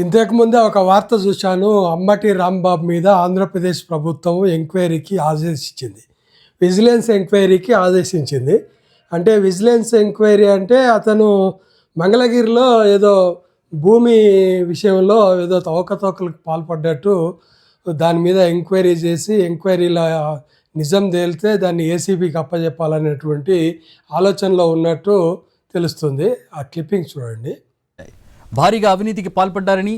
ఇంతకుముందే ఒక వార్త చూశాను. అమ్మటి రాంబాబు మీద ఆంధ్రప్రదేశ్ ప్రభుత్వం ఎంక్వైరీకి ఆదేశించింది. విజిలెన్స్ ఎంక్వైరీకి ఆదేశించింది. అంటే విజిలెన్స్ ఎంక్వైరీ అంటే అతను మంగళగిరిలో ఏదో భూమి విషయంలో ఏదో తవకతవకలకు పాల్పడ్డట్టు దాని మీద ఎంక్వైరీ చేసి ఎంక్వైరీలో నిజం తేలితే దాన్ని ఏసీబీకి అప్పచెప్పాలనేటువంటి ఆలోచనలో ఉన్నట్టు తెలుస్తుంది. ఆ క్లిప్పింగ్ చూడండి. భారీగా అవినీతికి పాల్పడ్డారని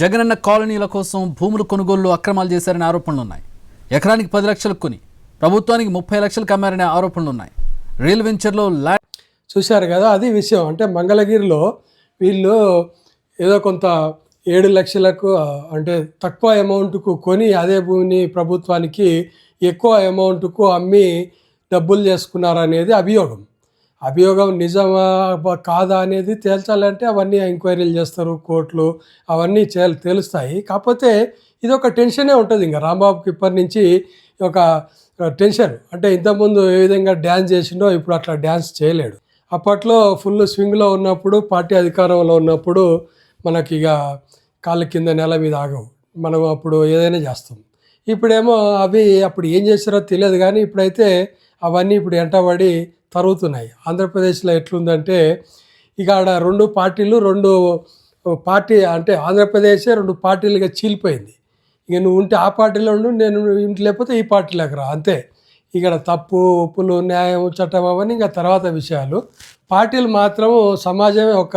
జగనన్న కాలనీల కోసం భూములు కొనుగోలు అక్రమాలు చేశారనే ఆరోపణలున్నాయి. ఎకరానికి పది లక్షలు కొని ప్రభుత్వానికి ముప్పై లక్షలు కమ్మారనే ఆరోపణలున్నాయి. రియల్ వెంచర్లో ల్యాండ్ చూశారు కదా అది విషయం. అంటే మంగళగిరిలో వీళ్ళు ఏదో కొంత ఏడు లక్షలకు అంటే తక్కువ అమౌంట్కు కొని అదే భూమిని ప్రభుత్వానికి ఎక్కువ అమౌంట్కు అమ్మి డబ్బులు చేసుకున్నారనేది అభియోగం. అభియోగం నిజమా కాదా అనేది తేల్చాలంటే అవన్నీ ఎంక్వైరీలు చేస్తారు కోర్టులు అవన్నీ చే- తేలుస్తాయి. కాకపోతే ఇది ఒక టెన్షనే ఉంటుంది ఇంకా రాంబాబుకి ఇప్పటి నుంచి ఒక టెన్షన్. అంటే ఇంతకుముందు ఏ విధంగా డ్యాన్స్ చేసిండో ఇప్పుడు అట్లా డ్యాన్స్ చేయలేడు. అప్పట్లో ఫుల్ స్వింగ్లో ఉన్నప్పుడు పార్టీ అధికారంలో ఉన్నప్పుడు మనకి ఇక కాళ్ళ కింద నెల మీద ఆగవు. మనం అప్పుడు ఏదైనా చేస్తాం. ఇప్పుడేమో అవి అప్పుడు ఏం చేస్తారో తెలియదు కానీ ఇప్పుడైతే అవన్నీ ఇప్పుడు ఎంటబడి తరుగుతున్నాయి. ఆంధ్రప్రదేశ్లో ఎట్లుందంటే ఇక ఆడ రెండు పార్టీలు రెండు పార్టీ అంటే ఆంధ్రప్రదేశే రెండు పార్టీలుగా చీలిపోయింది. ఇక నువ్వు ఉంటే ఆ పార్టీలో ఉండు నేను ఇంటి లేకపోతే ఈ పార్టీలోకి రా అంతే. ఇక్కడ తప్పు ఒప్పులు న్యాయం చట్టం అవన్నీ ఇంకా తర్వాత విషయాలు. పార్టీలు మాత్రం సమాజమే ఒక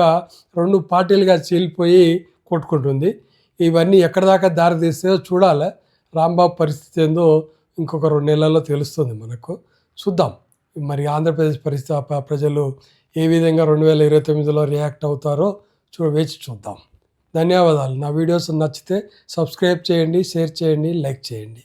రెండు పార్టీలుగా చీలిపోయి కొట్టుకుంటుంది. ఇవన్నీ ఎక్కడ దాకా దారి తీస్తుందో చూడాలి. రాంబాబు పరిస్థితి ఏందో ఇంకొక రెండు నెలల్లో తెలుస్తుంది మనకు. చూద్దాం. మరి ఆంధ్రప్రదేశ్ పరిస్థితి ప్రజలు ఏ విధంగా రెండు వేల ఇరవై తొమ్మిదిలో రియాక్ట్ అవుతారో చూ వేచి చూద్దాం. ధన్యవాదాలు. నా వీడియోస్ నచ్చితే సబ్స్క్రైబ్ చేయండి షేర్ చేయండి లైక్ చేయండి.